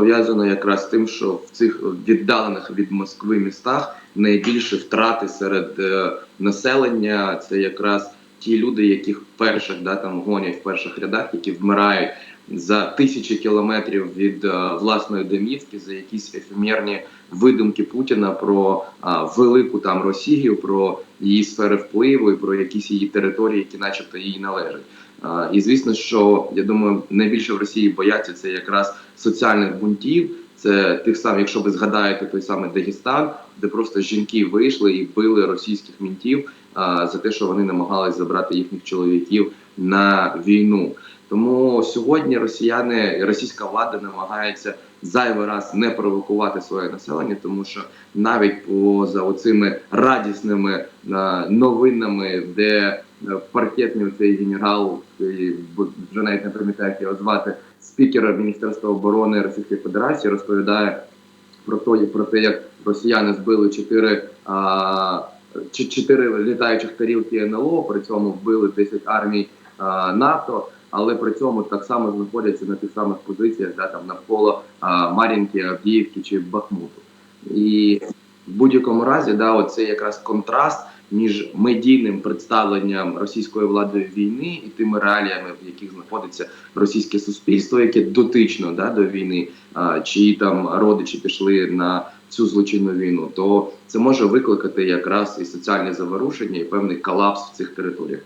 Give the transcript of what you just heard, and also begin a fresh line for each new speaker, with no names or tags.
пов'язано якраз з тим, що в цих віддалених від Москви містах найбільше втрати серед е, населення. Це якраз ті люди, яких перших да там гонять в перших рядах, які вмирають за тисячі кілометрів від е, власної домівки за якісь ефемерні видумки Путіна про а, велику там Росію, про її сфери впливу і про якісь її території, які, начебто, їй належать. А, і звісно, що я думаю, найбільше в Росії бояться це якраз соціальних бунтів. Це тих самих, якщо ви згадаєте той самий Дагестан, де просто жінки вийшли і били російських мінтів а, за те, що вони намагались забрати їхніх чоловіків на війну. Тому сьогодні росіяни, російська влада намагається зайвий раз не провокувати своє населення, тому що навіть поза оцими радісними е, новинами, де паркетний цей генерал, бо вже навіть не пам'ятаю, як його звати, спікер Міністерства оборони Російської Федерації розповідає про те, про те, як росіяни збили чотири чи- чотири літаючих тарілки НЛО, при цьому вбили 10 армій а, НАТО, але при цьому так само знаходяться на тих самих позиціях, да, там навколо а, Мар'їнки, Авдіївки чи Бахмуту. І в будь-якому разі, да, оце якраз контраст між медійним представленням російської влади війни і тими реаліями, в яких знаходиться російське суспільство, яке дотично да, до війни, а, чиї там родичі пішли на цю злочинну війну, то це може викликати якраз і соціальне заворушення, і певний колапс в цих територіях.